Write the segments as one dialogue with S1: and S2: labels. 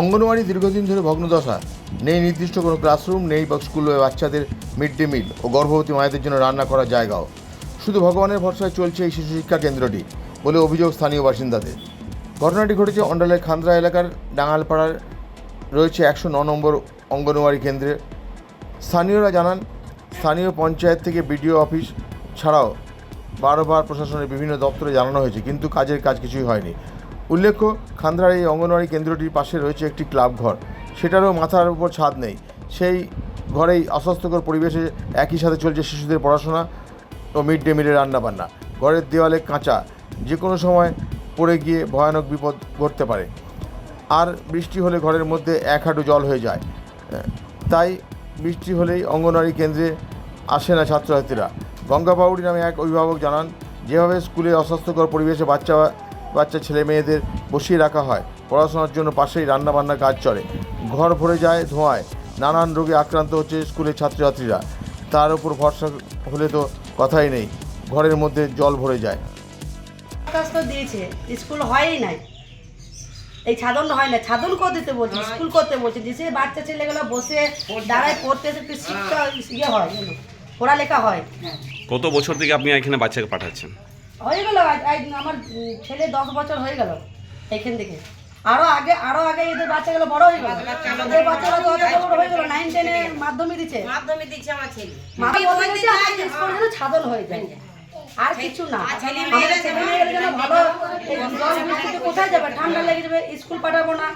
S1: অঙ্গনওয়াড়ি দীর্ঘদিন ধরে ভগ্নদশা। নেই নির্দিষ্ট কোনো ক্লাসরুম, নেই বা স্কুলে বাচ্চাদের মিড ডে মিল ও গর্ভবতী মায়েদের জন্য রান্না করার জায়গাও। শুধু ভগবানের ভরসায় চলছে এই শিশু শিক্ষা কেন্দ্রটি বলে অভিযোগ স্থানীয় বাসিন্দাদের। ঘটনাটি ঘটেছে অন্ডালের খান্দ্রা এলাকার ডাঙালপাড়ার, রয়েছে একশো ন নম্বর অঙ্গনওয়াড়ি কেন্দ্রে। স্থানীয়রা জানান, স্থানীয় পঞ্চায়েত থেকে বিডিও অফিস ছাড়াও বারবার প্রশাসনের বিভিন্ন দপ্তরে জানানো হয়েছে, কিন্তু কাজের কাজ কিছুই হয়নি। উল্লেখ্য খান্দ্রার এই অঙ্গনওয়াড়ি কেন্দ্রটির পাশে রয়েছে একটি ক্লাব ঘর। সেটারও মাথার উপর ছাদ নেই। সেই ঘরেই অস্বাস্থ্যকর পরিবেশে একই সাথে চলছে শিশুদের পড়াশোনা ও মিড ডে মিলের রান্নাবান্না। ঘরের দেওয়ালে কাঁচা যে কোনো সময় পড়ে গিয়ে ভয়ানক বিপদ ঘটতে পারে। আর বৃষ্টি হলে ঘরের মধ্যে এক হাঁটু জল হয়ে যায়। তাই বৃষ্টি হলেই অঙ্গনওয়াড়ি কেন্দ্রে আসে না ছাত্রছাত্রীরা। গঙ্গা বাউড়ি নামে এক অভিভাবক জানান, যেভাবে স্কুলে অস্বাস্থ্যকর পরিবেশে বাচ্চা বাচ্চা ছেলে মেয়েদের বসিয়ে রাখা হয়। পড়াশোনার জন্য পাশেই রান্নাবান্নার কাজ চলে। ঘর ভরে যায় ধোঁয়ায়। নানান রোগে আক্রান্ত হচ্ছে স্কুলের ছাত্রছাত্রীরা। তার উপর ভরসা হলে তো কথাই নেই। ঘরের মধ্যে জল ভরে যায়।
S2: তো দিয়েছে। স্কুল হয়ই নাই। এই ছাদন হয় না। ছাদন করে দিতে বলছে স্কুল করতে বলছে। যে বাচ্চা ছেলেগুলো বসে দাঁড়ায় পড়তে একটু শিক্ষা ইয়ে হয় যেন পড়ালেখা হয়।
S3: কত বছর থেকে আপনি এখানে বাচ্চাকে পাঠাচ্ছেন?
S2: হয়ে গেল আমার ছেলে দশ বছর হয়ে গেল এখান থেকে। আরও আগে আরও আগে এদের বাচ্চাগুলো বড় হয়ে গেল। এদের বাচ্চাগুলো তো অত বড় হয়ে গেল নাইন টেনে মাধ্যমিক দিচ্ছে।
S4: মাধ্যমে দিচ্ছে আমার ছেলে।
S2: মাধ্যমিক ছাদন হয়ে যায়। আর কিছু না। ছেলে মেয়েরা যেন ভালো এই জল বৃষ্টিতে কোথায় যাবে? ঠান্ডা লেগে যাবে স্কুল পাঠাবো না।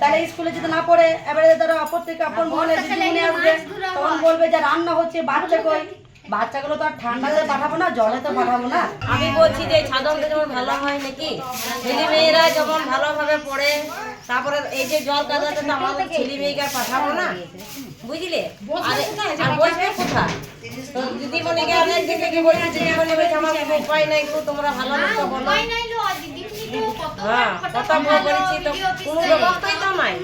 S2: তাহলে স্কুলে যদি না পড়ে এবারে তারা অপর থেকে অপর মহলে আসবে তখন বলবে যে রান্না হচ্ছে বাচ্চা কই? বাচ্চাগুলো তো আর ঠান্ডাতে পাঠাবো না জলে তো পাঠাবো না।
S4: আমি বলছি যে ছাদনটা যেমন ভালো হয় নাকি? ছেলে মেয়েরা যখন ভালোভাবে পড়ে তারপরে এই যে জল কাদাতে তো আমাদের ছেলে মেয়েকে পাঠাবো না। বুঝলে? আর আর বসবে কোথায়? তো দিদিমণিকে অনেক দিন থেকে বলছি দিদিমণি বলছে আমার কোনো উপায় নাই গো, তোমরা ভালো মতো বলো। হ্যাঁ কথা বলেছি তো কোনো ব্যবস্থাই তো নাই।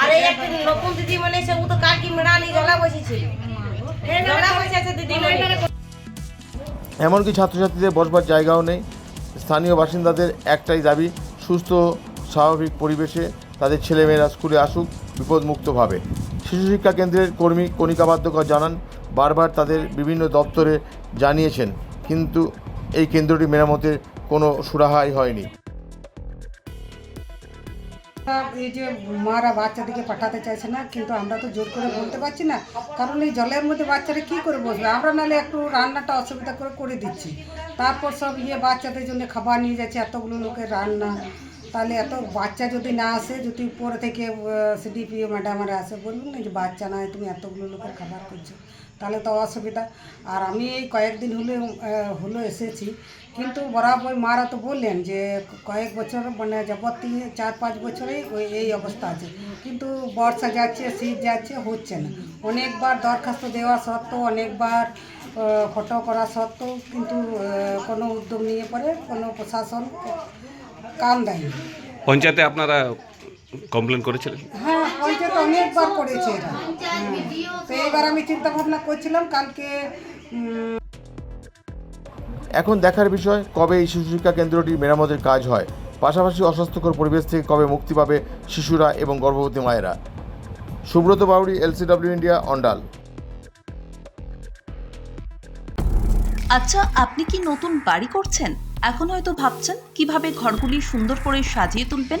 S4: আর এই একটা নতুন দিদিমণি সে ও তো কাকি মেড়ানি জলা বসেছিল। জলা
S1: এমনকি ছাত্রছাত্রীদের বসবার জায়গাও নেই। স্থানীয় বাসিন্দাদের একটাই দাবি, সুস্থ, স্বাভাবিক পরিবেশে তাদের ছেলেমেয়েরা স্কুলে আসুক বিপদমুক্তভাবে। শিশু শিক্ষা কেন্দ্রের কর্মী কণিকা বাদ্যকর জানান, বারবার তাদের বিভিন্ন দপ্তরে জানিয়েছেন, কিন্তু এই কেন্দ্রটি মেরামতের কোনো সুরাহাই হয়নি।
S5: এই যে মারা বাচ্চাদেরকে পাঠাতে চাইছে না, কিন্তু আমরা তো জোর করে বলতে পারছি না। কারণ এই জলের মধ্যে বাচ্চারা কি করে বসবে? আমরা নাহলে একটু রান্নাটা অসুবিধা করে করে দিচ্ছি। তারপর সব ইয়ে বাচ্চাদের জন্য খাবার নিয়ে যাচ্ছে, এতগুলো লোকের রান্না। তাহলে এত বাচ্চা যদি না আসে, যদি উপরে থেকে সিডিপিও ম্যাডামরা আসে, বলুন না যে বাচ্চা নয় তুমি এতগুলো লোকের খাবার করছ তাহলে তো অসুবিধা। আর আমি এই কয়েকদিন হলে হলো এসেছি। কিন্তু বরাবর মারা তো বললেন যে কয়েক বছর মানে যাবতীয় চার পাঁচ বছরেই ওই এই অবস্থা আছে। কিন্তু বর্ষা যাচ্ছে শীত যাচ্ছে হচ্ছে না। অনেকবার দরখাস্ত দেওয়া সত্ত্বেও অনেকবার ফটো করা সত্ত্বেও কিন্তু কোনো উদ্যোগ নিয়ে পরে কোনো প্রশাসন কাম দেয়নি।
S3: পঞ্চায়েতে আপনারা কমপ্লেন করেছিলেন?
S5: হ্যাঁ পঞ্চায়েত অনেকবার করেছে হ্যাঁ। তো এইবার আমি চিন্তা ভাবনা করছিলাম কালকে
S1: এখন দেখার বিষয় কবে এই শিশু শিক্ষা কেন্দ্রটি মেরামতের কাজ হয়? পাশাপাশি অস্বাস্থ্যকর পরিবেশ থেকে কবে মুক্তি পাবে শিশুরা এবং গর্ভবতী মায়েরা? Subrata Bauri LCW India Andal.
S6: আচ্ছা আপনি কি নতুন বাড়ি করছেন? এখন হয়তো ভাবছেন কীভাবে ঘরগুলি সুন্দর করে সাজিয়ে তুলবেন?